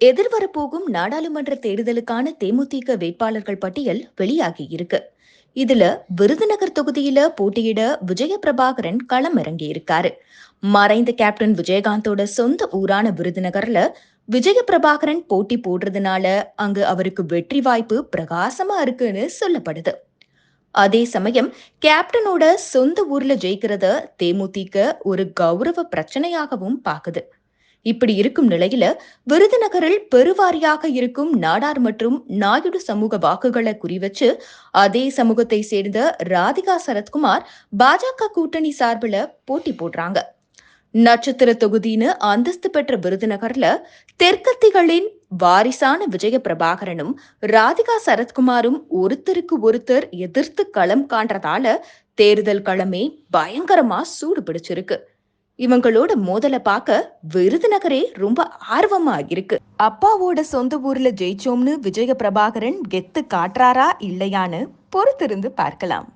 எதிர்வரப்போகும் நாடாளுமன்ற தேர்தலுக்கான தேமுதிக வேட்பாளர்கள் பட்டியல் வெளியாகியிருக்கு இதுல விருதுநகர் தொகுதியில போட்டியிட விஜய பிரபாகரன் களம் இறங்கியிருக்காரு மறைந்த கேப்டன் விஜயகாந்தோட சொந்த ஊரான விருதுநகர்ல விஜய பிரபாகரன் போட்டி போடுறதுனால அங்கு அவருக்கு வெற்றி வாய்ப்பு பிரகாசமா இருக்குன்னு சொல்லப்படுது. அதே சமயம் கேப்டனோட சொந்த ஊர்ல ஜெயிக்கிறத தேமுதிக ஒரு கௌரவ பிரச்சனையாகவும் பாக்குது. இப்படி இருக்கும் நிலையில விருதுநகரில் பெருவாரியாக இருக்கும் நாடார் மற்றும் நாயுடு சமூக வாக்குகளை குறிவச்சு அதே சமூகத்தை சேர்ந்த ராதிகா சரத்குமார் பாஜக கூட்டணி சார்பில் போட்டி போடுறாங்க. நட்சத்திர தொகுதின்னு அந்தஸ்து பெற்ற விருதுநகர்ல தெற்கத்திகளின் வாரிசான விஜய பிரபாகரனும் ராதிகா சரத்குமாரும் ஒருத்தருக்கு ஒருத்தர் எதிர்த்து களம் காண்றதால தேர்தல் களமே பயங்கரமா சூடு பிடிச்சிருக்கு. இவங்களோட மோதல பார்க்க விருதுநகரே ரொம்ப ஆர்வமா இருக்கு. அப்பாவோட சொந்த ஊர்ல ஜெயிச்சோம்னு விஜய பிரபாகரன் கெத்து காட்டுறாரா இல்லையான்னு பொறுத்திருந்து பார்க்கலாம்.